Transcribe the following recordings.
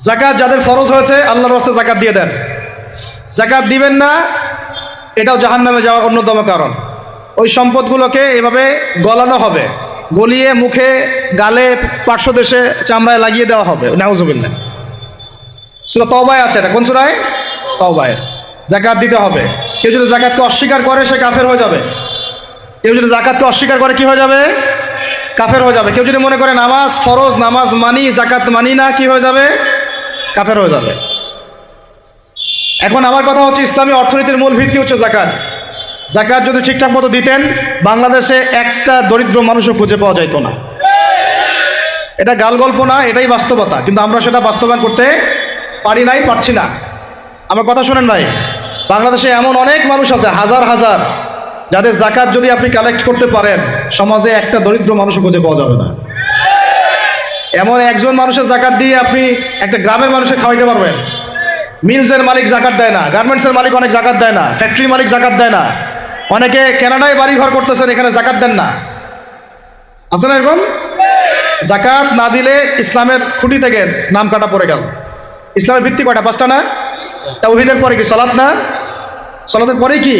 জাকাত যাদের ফরজ হয়েছে, আল্লাহর রাস্তায় জাকাত দিয়ে দেন। জাকাত দিবেন না, এটাও জাহান নামে যাওয়ার অন্যতম কারণ। ওই সম্পদগুলোকে এভাবে গলানো হবে। গলিয়ে মুখে, গালে, পার্শ্বদেশে চামড়ায় লাগিয়ে দেওয়া হবে। নাউজুবিল্লা সুরা তওবায় আছে এটা। কোন সুরায়? তওবায়। জাকাত দিতে হবে। কেউ যদি জাকাতকে অস্বীকার করে, সে কাফের হয়ে যাবে। কেউ যদি জাকাতকে অস্বীকার করে, কি হয়ে যাবে? কাফের হয়ে যাবে। কেউ যদি মনে করে, নামাজ ফরজ, নামাজ মানি জাকাত মানি না, কি হয়ে যাবে? কাফের হয়ে যাবে। এখন আমার কথা হচ্ছে ইসলামী অর্থনীতির মূল ভিত্তি হচ্ছে জাকাত। জাকাত যদি ঠিকঠাক মতো দিতেন, বাংলাদেশে একটা দরিদ্র মানুষও খুঁজে পাওয়া যাইতো না। এটা গাল গল্প না, এটাই বাস্তবতা। কিন্তু আমরা সেটা বাস্তবায়ন করতে পারি নাই, পারছি না। আমার কথা শোনেন ভাই, বাংলাদেশে এমন অনেক মানুষ আছে, হাজার হাজার, যাদের জাকাত যদি আপনি কালেক্ট করতে পারেন, সমাজে একটা দরিদ্র মানুষও খুঁজে পাওয়া যাবে না। এমন একজন মানুষের জাকাত দিয়ে আপনি একটা গ্রামের মানুষকে খাওয়াইতে পারবেন। মিলসের মালিক জাকাত দেয় না, গার্মেন্টসের মালিক অনেক জাকাত দেয় না ফ্যাক্টরি মালিক জাকাত দেয় না। অনেকে কেনাডায় বাড়ি ঘর করতেছেন, এখানে জাকাত দেন না। আছে না এরকম? জাকাত না দিলে ইসলামের খুঁটি থেকে নাম কাটা পড়ে গেল। ইসলামের ভিত্তি কয়টা? পাঁচটা না? তা তাওহিদের পরে কি সলাৎ না? সলাতের পরে কি?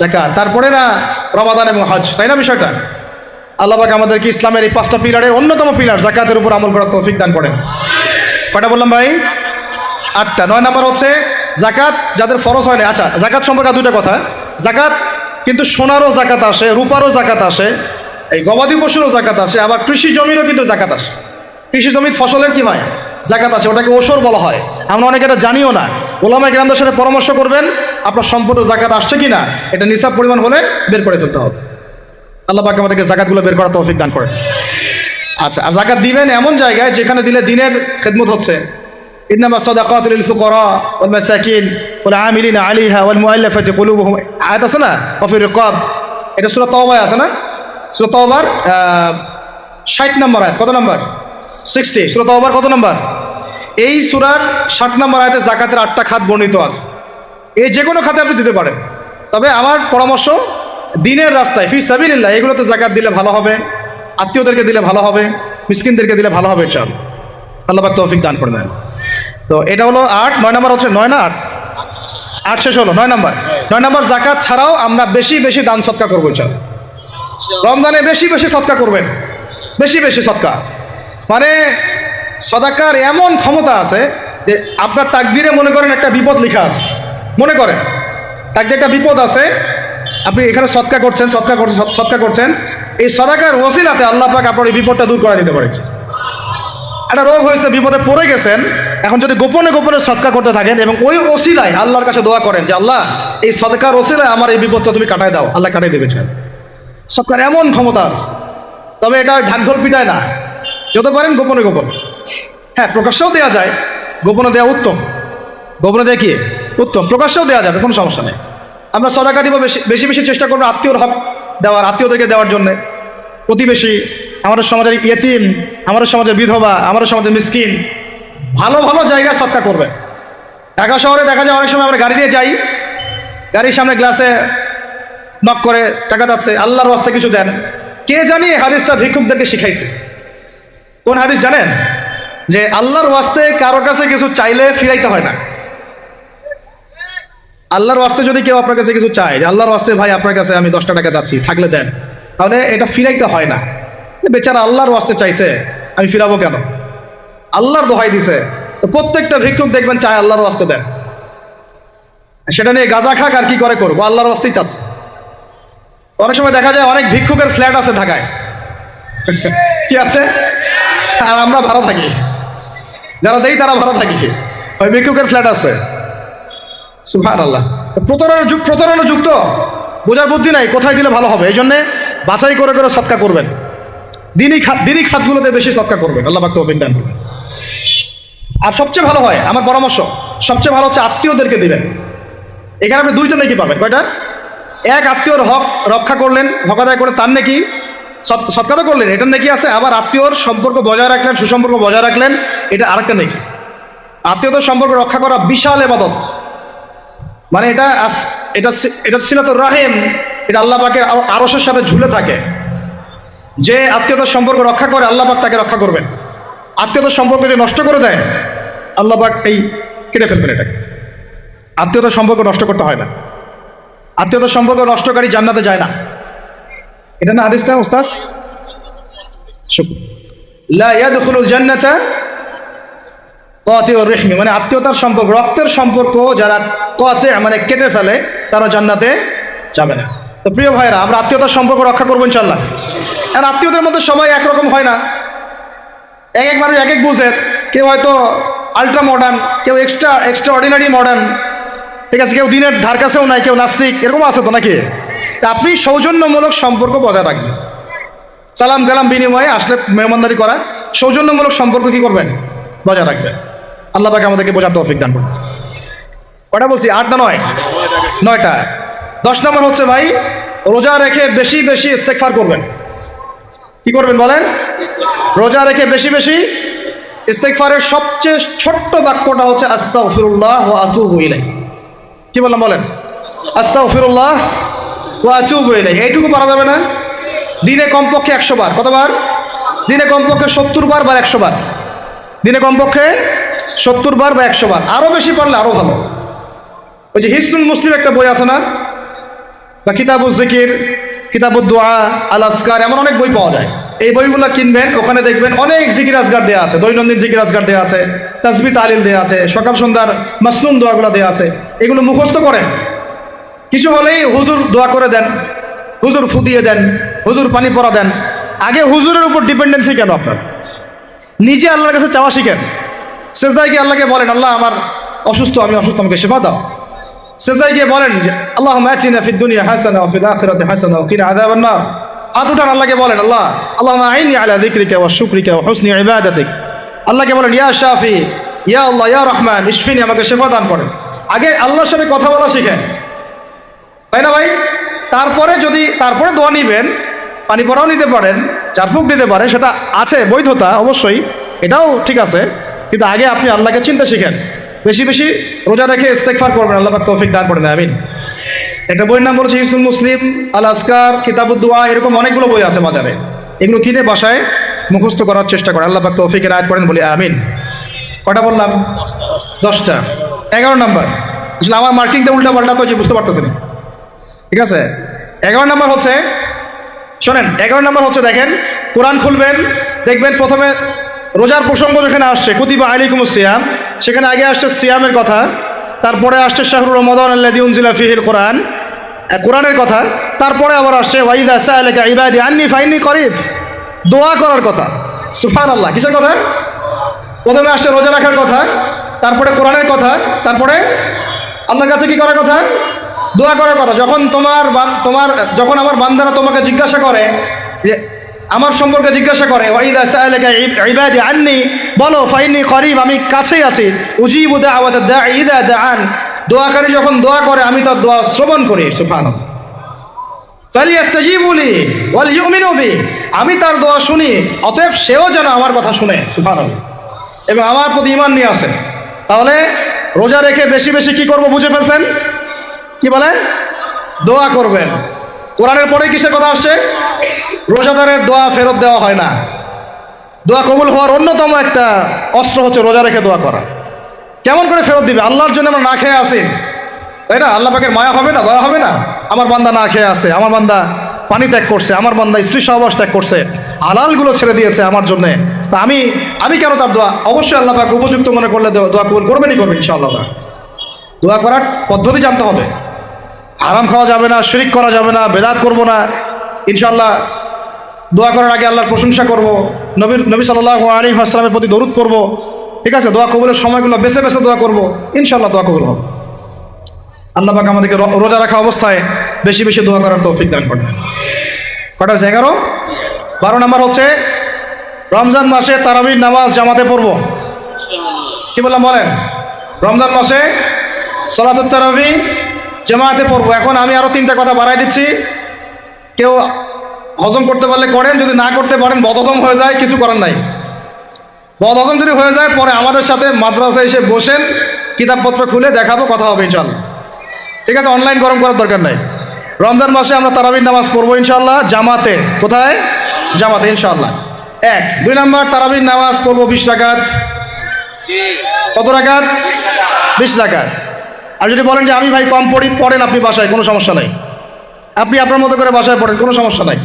জাকাত। তারপরে না, রমাদান এবং হজ, তাই না বিষয়টা? আল্লাহ পাক আমাদেরকে ইসলামের এই পাঁচটা পিলারের অন্যতম পিলার জাকাতের উপর আমল করার তৌফিক দান করেন। কয়টা বললাম ভাই? আটটা। নয় নাম্বার হচ্ছে জাকাত যাদের ফরজ হয় না। আচ্ছা জাকাত সম্পর্কে দুটো কথা। জাকাত কিন্তু সোনারও জাকাত আসে, রূপারও জাকাত আসে, এই গবাদি পশুরও জাকাত আসে, আবার কৃষি জমিরও কিন্তু জাকাত আসে। কৃষি জমির ফসলের কি হয় জাকাত আছে ওটাকে ওসর বলা হয়। আমরা অনেকে এটা জানিও না। ওলামা গ্রামদের সাথে পরামর্শ করবেন, আপনার সম্পূর্ণ জাকাত আসছে কি না এটা নিসাব পরিমাণ হলে বের করে ফেলতে হবে। আল্লাহ পাক আমাদেরকে জাকাতগুলো বের করা তৌফিক দান করে আচ্ছা আর জাকাত দিবেন এমন জায়গায় যেখানে দিলে দিনের খেদমত হচ্ছে। আছে না? এটা আছে না? সূরা তাওবার 60 নম্বর আয়াত। কত নম্বর? 60 সূরা তাওবার কত নম্বর? এই সূরার 60 নম্বর আয়াতে জাকাতের আটটা খাত বর্ণিত আছে। এই যে কোনো খাতে আপনি দিতে পারেন। তবে আমার পরামর্শ দিনের রাস্তায়, ফি সাবিলিল্লাহ, এগুলোতে জাকাত দিলে ভালো হবে, আত্মীয়দেরকে দিলে ভালো হবে, মিসকিনদেরকে দিলে ভালো হবে চল আল্লাহ তৌফিক দান করে দেন। তো এটা হলো আট, নয় নাম্বার হচ্ছে নয় না আট? আট শেষ হলো, নয় নাম্বার। নয় নাম্বার জাকাত ছাড়াও আমরা বেশি বেশি দান সৎকা করব চল রমজানে বেশি বেশি সৎকা করবেন, বেশি বেশি সৎকা মানে সদাকার এমন ক্ষমতা আছে যে আপনার তাকদিরে মনে করেন একটা বিপদ লেখা আছে। মনে করেন, তাকদিরে একটা বিপদ আছে আপনি এখানে সৎকা করছেন সৎকা করছেন সৎকা করছেন। এই সদাকার ওসিলাতে আল্লাহ পাক আপনার এই বিপদটা দূর করে দিতে পারেছে। একটা রোগ হয়েছে, বিপদে পড়ে গেছেন, এখন যদি গোপনে গোপনে সৎকা করতে থাকেন এবং ওই ওসিলায় আল্লাহর কাছে দোয়া করেন যে, আল্লাহ, এই সদকার ওসিলায় আমার এই বিপদটা তুমি কাটায় দাও, আল্লাহ কাটাই দেবে চান সৎকার এমন ক্ষমতা আছে, তবে এটা ঢাকঢোল পিটায় না। যত পারেন গোপনে গোপন। হ্যাঁ প্রকাশ্যেও দেওয়া যায়, গোপনে দেওয়া উত্তম। গোপনে দেওয়া কি? উত্তম। প্রকাশ্যেও দেওয়া যাবে, কোনো সমস্যা নেই। আমরা সদাকা দিব বেশি বেশি চেষ্টা করব আত্মীয়র হক দেওয়ার, আত্মীয়দেরকে দেওয়ার জন্যে। প্রতিবেশী, আমাদের সমাজের ইয়েতিম, আমাদের সমাজের বিধবা, আমাদের সমাজের মিসকিন, ভালো ভালো জায়গায় সৎকা করবে। ঢাকা শহরে দেখা যায় অনেক সময় আমরা গাড়ি দিয়ে যাই, গাড়ির সামনে গ্লাসে নক করে টাকা যাচ্ছে, আল্লাহর রাস্তায় কিছু দেন। কে জানি হাদিসটা ভিক্ষুকদেরকে শিখাইছে? কোন হাদিস জানেন? যে আল্লাহর ওয়াস্তে কারও কাছে কিছু চাইলে ফিরাইতে হয় না। আল্লাহর ওয়াস্তে যদি কেউ আপনার কাছে কিছু চায় যে, আল্লাহর ওয়াস্তে ভাই, আপনার কাছে আমি দশটা টাকা চাচ্ছি থাকলে দেন। তাহলে এটা ফিরাইতে হয় না। বেচারা আল্লাহর ওয়াস্তে চাইছে, আমি ফিরাবো কেন? আল্লাহর দোহাই দিছে। তো প্রত্যেকটা ভিক্ষুক দেখবেন চায় আল্লাহর ওয়াস্তে দেন। সেটা নিয়ে গাঁজা খাক আর কি করে করব? আল্লাহর ওয়াস্তেই চাচ্ছে। অনেক সময় দেখা যায় অনেক ভিক্ষুকের ফ্ল্যাট আছে ঢাকায়। কি আছে? আর আমরা ভাড়া থাকি। যারা দেই তারা ভাড়া থাকি। ওই ভিক্ষুকের ফ্ল্যাট আছে। সুহান আল্লাহ প্রতারণা প্রতারণা যুক্ত বোঝার বুদ্ধি নাই, কোথায় দিলে ভালো হবে? এই জন্যে বাছাই করে করে সৎকা করবেন। দিনই খাত দিনই খাতগুলোতে বেশি সৎকা করবেন। আল্লাহ পাক তৌফিক। আর সবচেয়ে ভালো হয়, আমার পরামর্শ, সবচেয়ে ভালো হচ্ছে আত্মীয়দেরকে দিবেন। এখানে আপনি দুইজন নাকি পাবেন? কয়টা? এক আত্মীয়র হক রক্ষা করলেন, হক আদায় করে তার নাকি সৎ সৎকা তো করলেন, এটার নাকি আছে? আবার আত্মীয়র সম্পর্ক বজায় রাখলেন, সুসম্পর্ক বজায় রাখলেন, এটা আরেকটা নাকি? আত্মীয়তার সম্পর্ক রক্ষা করা বিশাল এবাদত। মানে এটা এটা এটা ছিল তো রাহিম, এটা আল্লাহ পাকের আরসের সাথে ঝুলে থাকে। যে আত্মীয়তার সম্পর্ক রক্ষা করে, আল্লাহ পাক তাকে রক্ষা করবেন। আত্মীয়তার সম্পর্ক যদি নষ্ট করে দেয়, আল্লাহ পাক এই কেটে ফেলবেন এটাকে। আত্মীয়তার সম্পর্ক নষ্ট করতে হয় না। আত্মীয়তার সম্পর্ক নষ্টকারী জান্নাতে যায় না। এটা না হাদিসটা ওস্তাজ শুকুর। লা ইয়াদখুলুল জান্নাতা কাতিউর রিহমি মানে আত্মীয়তার সম্পর্ক, রক্তের সম্পর্ক যারা কতে মানে কেটে ফেলে, তারা জান্নাতে যাবে না। তো প্রিয় ভাইরা আমরা আত্মীয়তার সম্পর্ক রক্ষা করব ইনশাল্লাহ আর আত্মীয়দের মধ্যে সবাই একরকম হয় না। এক এক মানুষ এক এক বুঝের কেউ হয়তো আলট্রা মডার্ন কেউ এক্সট্রা এক্সট্রা অর্ডিনারি মডার্ন ঠিক আছে, কেউ দিনের ধার কাছেও নাই, কেউ নাস্তিক, এরকম আছে তো নাকি? আপনি সৌজন্যমূলক সম্পর্ক বজায় রাখবেন। সালাম কালাম বিনিময়ে আসলে মেহমানদারি করা, সৌজন্যমূলক সম্পর্ক কি করবেন? বজায় রাখবেন। আল্লাহ পাকে আমাদেরকে বোঝার তৌফিক দান করুন। কটা বলছি? আট না নয়? নয়টা। দশ নম্বর হচ্ছে ভাই, রোজা রেখে বেশি বেশি ইস্তেকফার করবেন। কি করবেন বলেন? রোজা রেখে বেশি বেশি ইস্তেকফারের সবচেয়ে ছোট্ট বাক্যটা হচ্ছে আস্তা আস্তাগফিরুল্লাহ ওয়া আতুবু ইলাইহি। কি বললাম বলেন? আস্তাগফিরুল্লাহ ওয়া আতুবু ইলাইহি। এইটুকু পারা যাবে না? দিনে কমপক্ষে একশো বার। কতবার? দিনে কমপক্ষে সত্তর বার বা একশো বার। দিনে কমপক্ষে সত্তর বার বা একশো বার। আরও বেশি পারলে আরও ভালো। ওই যে হিসনুল মুসলিম একটা বই আছে না? বা কিতাবুজ জিকির কিতাবুদ দোয়া, আল আসকার এমন অনেক বই পাওয়া যায়। এই বইগুলো কিনবেন, ওখানে দেখবেন অনেক জিকির আজগার দেওয়া আছে। দৈনন্দিন জিকির আজগার দেওয়া আছে, তাজবি তালিল দেওয়া আছে, সকাল সন্ধ্যার মাসনুম দোয়াগুলো দেওয়া আছে। এগুলো মুখস্থ করেন। কিছু হলেই হুজুর দোয়া করে দেন, হুজুর ফুদিয়ে দেন, হুজুর পানি পরা দেন। আগে হুজুরের উপর ডিপেন্ডেন্সি কেন আপনার? নিজে আল্লাহর কাছে চাওয়া শিখেন। শেষদায় গিয়ে আল্লাহকে বলেন, আল্লাহ, আমার অসুস্থ, আমি অসুস্থ, আমাকে সেবা দাও। শেষদায় গিয়ে বলেন আল্লাহ ম্যাচিনা ফিদ দুনিয়া হাসানা ও ফিদ আখিরাতে হাসানা ও কিনা আযাবান নার। হাত উঠান, আল্লাহকে বলেন, আল্লাহ আল্লাহ আইনি আলা যিকরিকা ওয়া শুকরিকা ওয়া হুসনি ইবাদাতিক। আল্লাহকে বলেন, ইয়া শাফি, ইয়া আল্লাহ, ইয়া রহমান, ইশফিনি, আমাকে সেবা দান করেন। আগে আল্লাহর সাথে কথা বলা শিখেন। তাই না ভাই? তারপরে যদি, তারপরে দোয়া নিবেন, পানি পরাও নিতে পারেন চারফুক নিতে পারেন, সেটা আছে, বৈধতা অবশ্যই, এটাও ঠিক আছে। কিন্তু আগে আপনি আল্লাহকে চিন্তা শিখেন। বেশি বেশি রোজা রেখে ইস্তেকফার করবেন, আল্লাহ তৌফিক দান করে আমিন। একটা বইয়ের নাম বলেছে ইসুল মুসলিম, আল আসকার কিতাবুদ্দোয়া, এরকম অনেকগুলো বই আছে বাজারে। এগুলো কিনে বাসায় মুখস্থ করার চেষ্টা করেন, আল্লাহ তৌফিকের আয়াত করেন, বলি আমিন। কটা বললাম? দশটা। এগারো নাম্বার। আসলে আমার মার্কিংটা উল্টা পাল্টা, তো বুঝতে পারতেছেন। ঠিক আছে? এগারো নাম্বার হচ্ছে, শোনেন, এগারো নাম্বার হচ্ছে দেখেন, কোরআন খুলবেন, দেখবেন প্রথমে রোজার প্রসঙ্গ যেখানে আসছে, কুতিবা আলিকুম সিয়াম। সেখানে আগে আসছে সিয়ামের কথা, তারপরে আসছে শাহরুর রমদান আল্লাদি উনজিলা ফিহিল কোরআন কোরআনের কথা, তারপরে আবার আসছে ওয়াইদা সালেকা ইবাদি আন্নি ফাইনি করিব। দোয়া করার কথা। সুফান আল্লাহ কিসের কথা? প্রথমে আসছে রোজা রাখার কথা, তারপরে কোরআনের কথা, তারপরে আল্লাহর কাছে কি করার কথা? দোয়া করার কথা। যখন তোমার তোমার, যখন আমার বান্দারা তোমাকে জিজ্ঞাসা করে যে আমার সম্পর্কে জিজ্ঞাসা করে আন্নি? বলো ফাইনি করিব, আমি কাছেই আছি। উজিবু দাআন। দোয়াকারী যখন দোয়া করে, আমি তার দোয়া শ্রবণ করি বি। আমি তার দোয়া শুনি, অতএব সেও যেন আমার কথা শুনে, সুবহানাল্লাহ। এবং আমার প্রতি ইমান নিয়ে আসে। তাহলে রোজা রেখে বেশি বেশি কি করব বুঝে ফেলছেন? কি বলেন? দোয়া করবেন। কোরআনের পরে কিসের কথা আসছে? রোজাদারের দোয়া ফেরত দেওয়া হয় না। দোয়া কবুল হওয়ার অন্যতম একটা অস্ত্র হচ্ছে রোজা রেখে দোয়া করা। কেমন করে ফেরত দিবে? আল্লাহর জন্য আমরা না খেয়ে আসি তাই না? আল্লাহ পাকের মায়া হবে না, দয়া হবে না? আমার বান্দা না খেয়ে আছে, আমার বান্দা পানি ত্যাগ করছে, আমার বান্দা স্ত্রী সহবাস ত্যাগ করছে, হালালগুলো ছেড়ে দিয়েছে আমার জন্য। তা আমি আমি কেন তার দোয়া? অবশ্যই আল্লাহ পাক উপযুক্ত মনে করলে দোয়া- কবুল করবেনই করবেন ইনশাআল্লাহ। দোয়া করার পদ্ধতি জানতে হবে। আরাম খাওয়া যাবে না, শিরিক করা যাবে না, বেদাত করব না। ইনশাল্লাহ দোয়া করার আগে আল্লাহর প্রশংসা করব নবীর নবী সাল্লাহ আলী আসসালামের প্রতি দরুদ করব ঠিক আছে? দোয়া কবুলের সময়গুলো বেছে বেছে দোয়া করব ইনশাল্লাহ দোয়া কবুল হবে। আল্লাহ পাক আমাদেরকে রোজা রাখা অবস্থায় বেশি বেশি দোয়া করার তৌফিক দান করবেন কটা হচ্ছে এগারো? বারো নম্বর হচ্ছে, রমজান মাসে তারাবির নামাজ জামাতে পড়ব। কি বললাম বলেন? রমজান মাসে সলাতুত তারাবি জামাতে পড়ব। এখন আমি আরও তিনটা কথা বাড়াই দিচ্ছি। কেউ হজম করতে পারলে করেন, যদি না করতে পারেন বদহজম হয়ে যায়, কিছু করার নাই। বদহজম যদি হয়ে যায়, পরে আমাদের সাথে মাদ্রাসায় এসে বসেন, কিতাবপত্র খুলে দেখাবো, কথা হবে ইনশাল্লাহ ঠিক আছে অনলাইন গরম করার দরকার নাই। রমজান মাসে আমরা তারাবির নামাজ পড়ব ইনশাল্লাহ জামাতে। কোথায়? জামাতে ইনশাল্লাহ এক। দুই নম্বর, তারাবির নামাজ পড়ব বিশ রাকাত। কত রাকাত? বিশ রাকাত। আর যদি বলেন যে, আমি ভাই কম পড়ি, পড়েন আপনি বাসায়, কোনো সমস্যা নাই। আপনি আপনার মতো করে বাসায় পড়েন, কোনো সমস্যা নাই।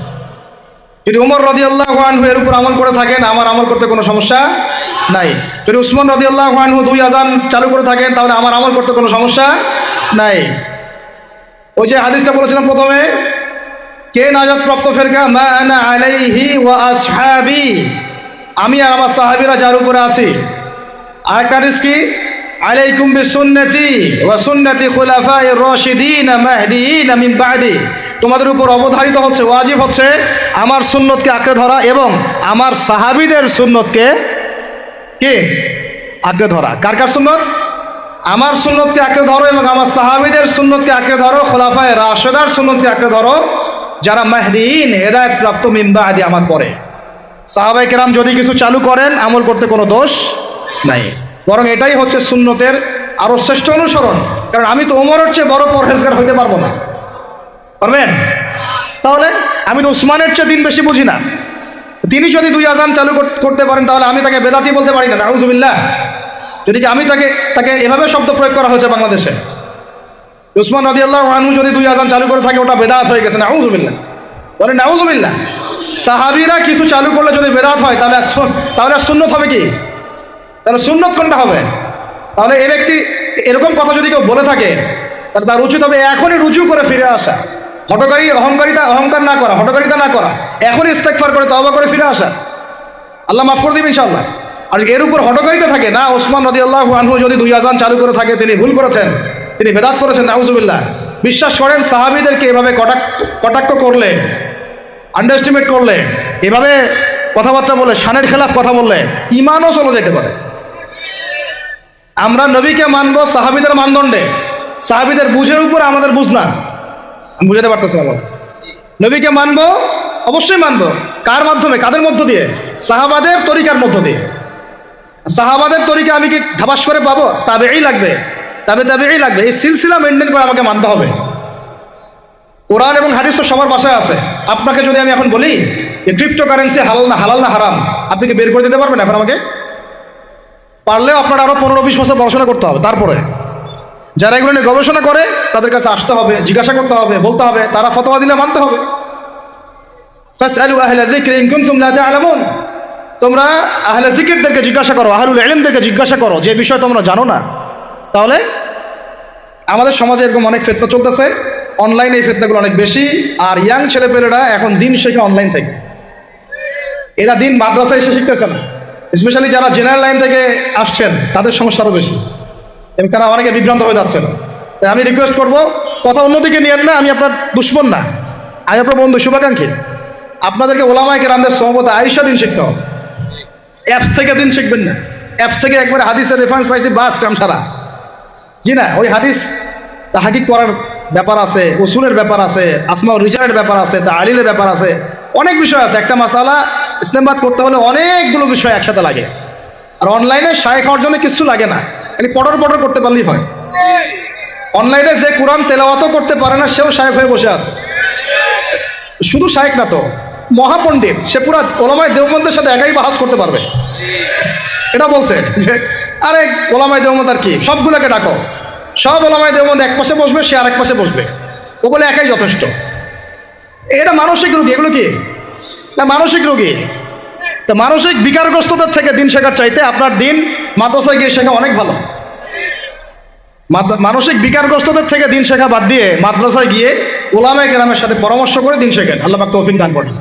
যদি উমর রদি আল্লাহ আনহু এর উপর আমল করে থাকেন, আমার আমল করতে কোনো সমস্যা নাই। যদি উসমান রদি আল্লাহ আনহু দুই আজান চালু করে থাকেন, তাহলে আমার আমল করতে কোনো সমস্যা নাই। ওই যে হাদিসটা বলেছিলাম প্রথমে, কে নাজাত প্রাপ্ত ফেরকা আমি আর আমার সাহাবিরা যার উপরে আছি। আরেকটা হাদিস কি? বিসুন্নতি ওয়া সুন্নতি খুলাফায়ে রাশিদিন মাহদিয়িন মিন বাদি। তোমাদের উপর অবধারিত হচ্ছে, ওয়াজিব হচ্ছে আমার সুন্নতকে আঁকড়ে ধরা এবং আমার সাহাবিদের সুন্নতকে কে আঁকড়ে ধরা। কার কার সুন্নত? আমার সুন্নতকে আঁকড়ে ধরো এবং আমার সাহাবিদের সুন্নতকে আঁকড়ে ধরো, খোলাফায় রাশেদার সুন্নতকে আঁকড়ে ধরো, যারা মাহদিন হেদায়ত প্রাপ্ত মিম্বা আদি আমার পরে সাহাবাই কেরাম যদি কিছু চালু করেন, আমল করতে কোনো দোষ নাই। বরং এটাই হচ্ছে সুন্নতের আরও শ্রেষ্ঠ অনুসরণ। কারণ আমি তো ওমরের চেয়ে বড় পরহেজগার হইতে পারব না। পারবেন? তাহলে আমি তো উসমানের চেয়ে দিন বেশি বুঝি না। তিনি যদি দুই আজান চালু করতে পারেন, তাহলে আমি তাকে বেদাতি বলতে পারি না। নাউজুবিল্লাহ। যদি আমি তাকে তাকে এভাবে শব্দ প্রয়োগ করা হয়েছে বাংলাদেশে? উসমান নদী আল্লাহ আনহু যদি দুই আজান চালু করে থাকে, ওটা বেদাত হয়ে গেছে। নাউজুবিল্লাহ। বলে নাউজুবিল্লাহ। সাহাবিরা কিছু চালু করলে যদি বেদাত হয়, তাহলে তাহলে সুন্নত হবে কি? তাহলে সুন্নত কোনটা হবে? তাহলে এ ব্যক্তি এরকম কথা যদি কেউ বলে থাকে, তাহলে তার উচিত হবে এখনই রুজু করে ফিরে আসা। হটকারী অহংকারিতা, অহংকার না করা হটকারিতা না করা। এখনই ইস্তেকফার করে তবা করে ফিরে আসা। আল্লাহ মাফ করে দিবে ইনশাল্লাহ আর এর উপর হটকারিতা থাকে না, ওসমান নদী আল্লাহ আনহু যদি দুই আজান চালু করে থাকে, তিনি ভুল করেছেন, তিনি বেদাত করেছেন, নাউজুবিল্লাহ। বিশ্বাস করেন, সাহাবিদেরকে এভাবে কটাক কটাক্ষ করলে আন্ডারস্টিমেট করলে, এভাবে কথাবার্তা বলে, শানের খেলাফ কথা বললে ইমানও চলে যেতে পারে। আমরা নবীকে মানবো, সাহাবিদের মানদণ্ডে। সাহাবিদের বুঝের উপর আমাদের বুঝ না। আমি বুঝাতে পারতেছি আমার নবীকে মানবো, অবশ্যই মানবো। কার মাধ্যমে? কাদের মধ্য দিয়ে? সাহাবাদের তরিকার মধ্য দিয়ে। সাহাবাদের তরিকা আমি কি ধাবাস করে পাবো? তবে এই লাগবে। তবে তবে এই লাগবে। এই সিলসিলা মেনটেন করে আমাকে মানতে হবে। কোরআন এবং হাদিস তো সবার বাসায় আছে। আপনাকে যদি আমি এখন বলি যে ক্রিপ্টো কারেন্সি হালাল না হালাল না, হারাম, আপনি কি বের করে দিতে পারবেন এখন আমাকে? পারলেও আপনার আরও পনেরো বিশ বছর পড়াশোনা করতে হবে, তারপরে। যারা এগুলো নিয়ে গবেষণা করে, তাদের কাছে আসতে হবে, জিজ্ঞাসা করতে হবে, বলতে হবে, তারা ফতোয়া দিলে মানতে হবে। তোমরা আহলে জিকিরদেরকে জিজ্ঞাসা করো, আহলুল ইলমদেরকে জিজ্ঞাসা করো, যে বিষয় তোমরা জানো না, তাহলে আমাদের সমাজে এরকম অনেক ফেতনা চলতেছে। অনলাইনে এই ফেতনাগুলো অনেক বেশি, আর ইয়াং ছেলেপেলেরা এখন দিন শেখে অনলাইন থেকে। এরা দিন মাদ্রাসায় এসে শিখতেছে না। স্পেশালি যারা জেনারেল লাইন থেকে আসছেন, তাদের সমস্যা আরও বেশি। এবং তারা অনেকে বিভ্রান্ত হয়ে যাচ্ছেন। তাই আমি রিকোয়েস্ট করব, কথা অন্যদিকে নিয়েন না, আমি আপনার দুশ্মন না। আমি আপনার বন্ধু, শুভাকাঙ্ক্ষী। আপনাদেরকে ওলামাইকে রামদের সহমত আইসা দিন শিখতে হবে। অ্যাপস থেকে দিন শিখবেন না। অ্যাপস থেকে একবারে হাদিসের রেফারেন্স পাইছি, বাস, কাম সারা। জি না, ওই হাদিস তাহাকিক করার ব্যাপার আছে, উসুলের ব্যাপার আছে আসমা রিজালের ব্যাপার আছে তা আলিলের ব্যাপার আছে, অনেক বিষয় আছে। একটা মাসালা ইসলামবাদ করতে হলে অনেকগুলো বিষয় একসাথে লাগে। আর অনলাইনে শায়েখ জন্য কিছু লাগে না। খালি পটর পটর করতে পারলেই হয়। অনলাইনে যে কোরআন তেলাওয়াতও করতে পারে না, সেও শায়েখ হয়ে বসে আছে। শুধু শায়েখ না তো, মহাপণ্ডিত, সে পুরা ওলামায় দেববন্ধের সাথে একাই বাহাস করতে পারবে। এটা বলছে যে, আরে ওলামাই দেওমত আর কি? সবগুলোকে ডাকো। সব ওলামাই দেওমত এক পাশে বসবে, সে আর এক পাশে বসবে। ওগুলো একাই যথেষ্ট। এটা মানসিক রোগী, এগুলো কি? না, মানসিক রোগী। তো মানসিক বিকারগ্রস্ততার থেকে দিন শেখার চাইতে আপনার দিন মাদ্রাসায় গিয়ে শেখা অনেক ভালো। মানসিক বিকারগ্রস্তদের থেকে দিন শেখা বাদ দিয়ে মাদ্রাসায় গিয়ে ওলামে কেরামের সাথে পরামর্শ করে দিন শেখেন। আল্লাহ তৌফিক দান করেন।